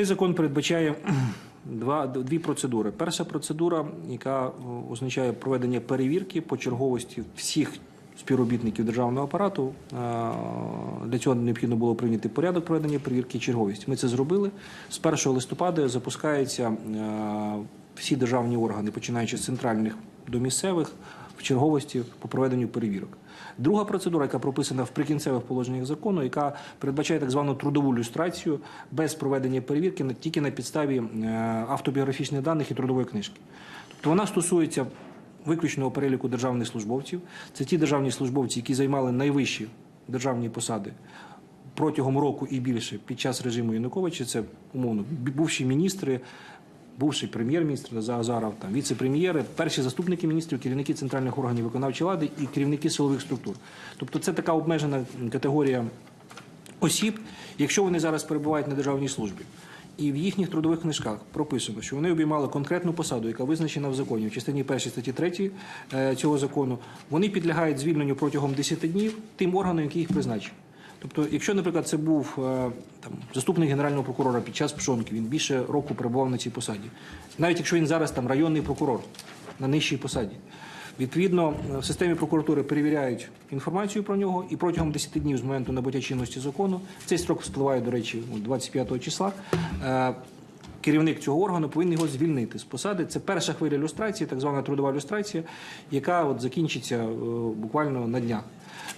Цей закон передбачає два, дві процедури. Перша процедура, яка е, означає проведення перевірки по черговості всіх співробітників державного апарату. Е, Для цього необхідно було прийняти порядок проведення перевірки і черговість. Ми це зробили. З 1 листопада запускаються е, всі державні органи, починаючи з центральних до місцевих, в черговості по проведенню перевірок. Друга процедура, яка прописана в прикінцевих положеннях закону, яка передбачає так звану трудову люстрацію без проведення перевірки тільки на підставі е, автобіографічних даних і трудової книжки. Тобто вона стосується виключного переліку державних службовців. Це ті державні службовці, які займали найвищі державні посади протягом року і більше під час режиму Януковича. Це умовно бувші міністри, бувший прем'єр-міністр за Азаров, там віце-прем'єри, перші заступники міністрів, керівники центральних органів виконавчої влади і керівники силових структур. Тобто це така обмежена категорія осіб, якщо вони зараз перебувають на державній службі. І в їхніх трудових книжках прописано, що вони обіймали конкретну посаду, яка визначена в законі, в частині 1 статті 3 е, цього закону. Вони підлягають звільненню протягом 10 днів тим органам, які їх призначив. Тобто, якщо, наприклад, це був е, там заступник генерального прокурора під час пшонки, він більше року перебував на цій посаді, навіть якщо він зараз там районний прокурор на нижчій посаді. Відповідно, е, в системі прокуратури перевіряють інформацію про нього, і протягом 10 днів з моменту набуття чинності закону цей строк спливає, до речі, 25 числа. е, Керівник цього органу повинен його звільнити з посади. Це перша хвиля люстрації, так звана трудова люстрація, яка от закінчиться буквально на днях.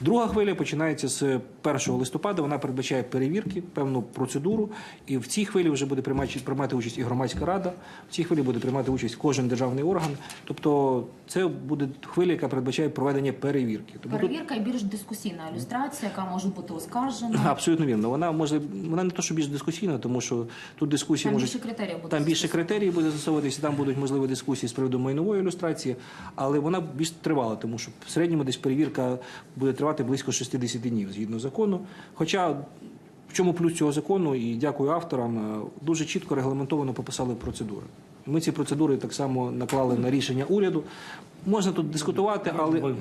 Друга хвиля починається з 1 листопада. Вона передбачає перевірки, певну процедуру. І в цій хвилі вже буде приймати, участь і громадська рада. В цій хвилі буде приймати участь кожен державний орган. Тобто, це буде хвиля, яка передбачає проведення перевірки. Тут Перевірка і більш дискусійна ілюстрація, яка може бути оскаржена. абсолютно вірно. Вона може вона не то, що більш дискусійна, тому що тут дискусії Там можуть більше критеріїв буде. там більше критерій буде застосовуватися, там будуть можливі дискусії з приводу майнової ілюстрації, але вона більш тривала, тому що в середньому десь перевірка буде тривати близько 60 днів згідно закону. Хоча в чому плюс цього закону, і дякую авторам, е, дуже чітко регламентовано пописали процедури. Ми ці процедури так само наклали на рішення уряду. Можна тут дискутувати, але